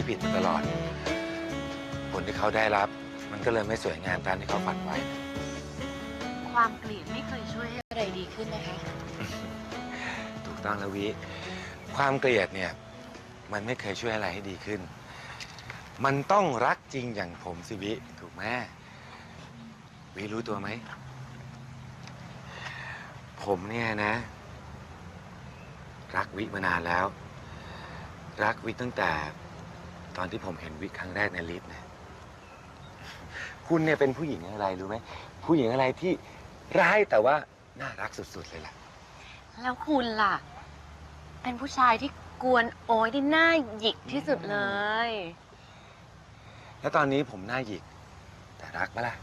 ที่ผิดมาตลอด ผลที่เขาได้รับ มันก็เลยไม่สวยงามตามที่เขาฝันไว้ ความเกลียดไม่เคยช่วยให้อะไรดีขึ้นนะคะ ถูกต้องแล้ววิ ความเกลียดเนี่ย มันไม่เคยช่วยอะไรให้ดีขึ้น มันต้องรักจริงอย่างผมสิวิ ถูกไหมวิรู้ตัวไหม ผมเนี่ยนะ รักวิมานานแล้ว รักวิตั้งแต่ ตอนที่ผมเห็นวิครั้งแรกในลิฟต์นะคุณเนี่ยเป็นผู้หญิงอะไรรู้ไหมผู้หญิงอะไรที่ร้ายแต่ว่าน่ารักสุดๆเลยล่ะ แล้วคุณล่ะ เป็นผู้ชายที่กวนโอยที่น่าหยิกที่สุดเลย แล้วตอนนี้ผมหน้าหยิก แต่รักปะล่ะ